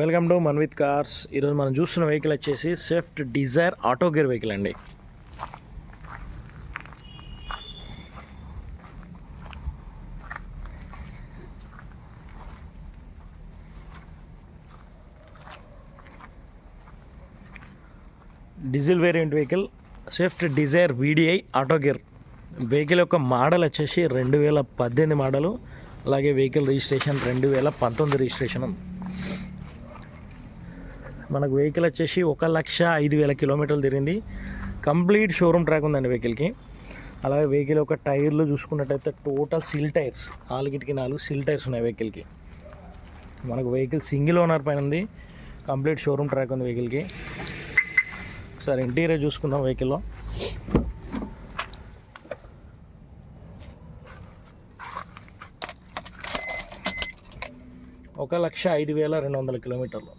Welcome to Manvith cars. ఈరోజు మనం చూస్తున్న వెహికల్ వచ్చేసి Swift Dzire auto gear vehicle అండి. Diesel variant vehicle Swift Dzire VDI auto gear vehicle యొక్క మోడల్ వచ్చేసి రెండు వేల పద్దెనిమిది మోడలు అలాగే వెహికల్ రిజిస్ట్రేషన్ రెండు వేల పంతొమ్మిది రిజిస్ట్రేషన్ ఉంది. మనకు వెహికల్ వచ్చేసి ఒక లక్ష ఐదు వేల కిలోమీటర్లు తిరిగింది. కంప్లీట్ షోరూమ్ ట్రాక్ ఉందండి వెహికల్కి అలాగే వెహికల్ ఒక టైర్లు చూసుకున్నట్టయితే టోటల్ సిల్ టైర్స్ నాలుగిటికి నాలుగు సిల్ టైర్స్ ఉన్నాయి వెహికల్కి మనకు వెహికల్ సింగిల్ ఓనర్ పైన ఉంది. కంప్లీట్ షోరూమ్ ట్రాక్ ఉంది వెహికల్కి ఒకసారి ఇంటీరియర్ చూసుకుందాం వెహికల్లో ఒక లక్ష ఐదు వేల రెండు వందల కిలోమీటర్లు.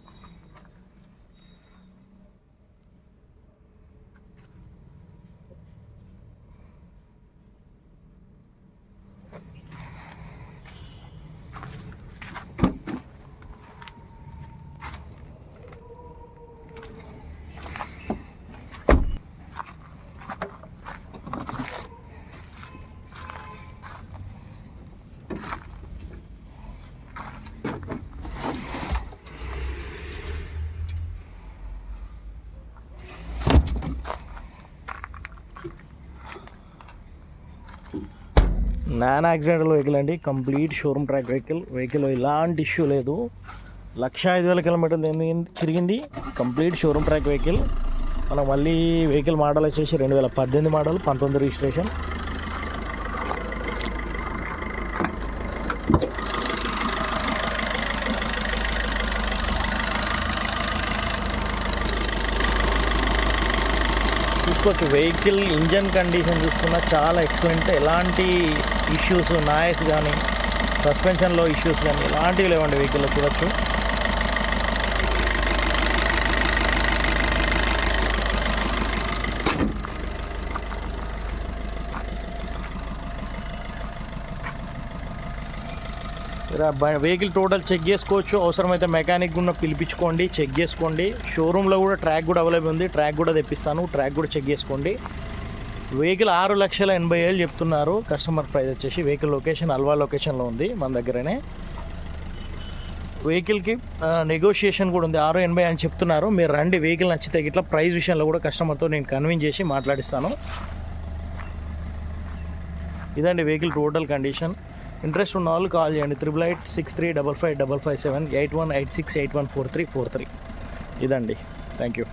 నాన్ యాక్సిడెంటల్ వెహికల్ అండి. Complete showroom track vehicle. Vehicle ఎలాంటి ఇష్యూ లేదు. లక్ష ఐదు వేల కిలోమీటర్లు తిరిగింది- తిరిగింది. Complete showroom track vehicle. మనం మళ్ళీ వెహికల్ మోడల్ వచ్చేసి రెండు వేల పద్దెనిమిది మోడల్ పంతొమ్మిది రిజిస్ట్రేషన్. చూసుకోవచ్చు. వెహికల్ ఇంజన్ కండిషన్ చూసుకున్నా చాలా ఎక్సలెంట్. ఎలాంటి ఇష్యూస్ నాయస్ కానీ సస్పెన్షన్లో ఇష్యూస్ కానీ ఎలాంటివి లేవండి వెహికల్లో చూడొచ్చు. వెహికల్ టోటల్ చెక్ చేసుకోవచ్చు. అవసరమైతే మెకానిక్ కూడా పిలిపించుకోండి చెక్ చేసుకోండి. షోరూంలో కూడా ట్రాక్ కూడా అవైలబుల్ ఉంది. ట్రాక్ కూడా తెప్పిస్తాను. ట్రాక్ కూడా చెక్ చేసుకోండి. వెహికల్ ఆరు లక్షల ఎనభై ఏళ్ళు చెప్తున్నారు. కస్టమర్ ప్రైస్ వచ్చేసి వెహికల్ లొకేషన్ అల్వా లొకేషన్లో ఉంది మన దగ్గరనే. వెహికల్కి నెగోషియేషన్ కూడా ఉంది. ఆరు ఎనభై అని చెప్తున్నారు. మీరు రండి వెహికల్ నచ్చితే ఇట్లా ప్రైస్ విషయంలో కూడా కస్టమర్తో నేను కన్విన్స్ చేసి మాట్లాడిస్తాను. ఇదండి వెహికల్ టోటల్ కండిషన్ ఇంట్రెస్ట్ ఉన్న వాళ్ళు కాల్ చేయండి. Triple eight six three double five double five seven eight one eight six eight one four three four three ఇదండి. Thank you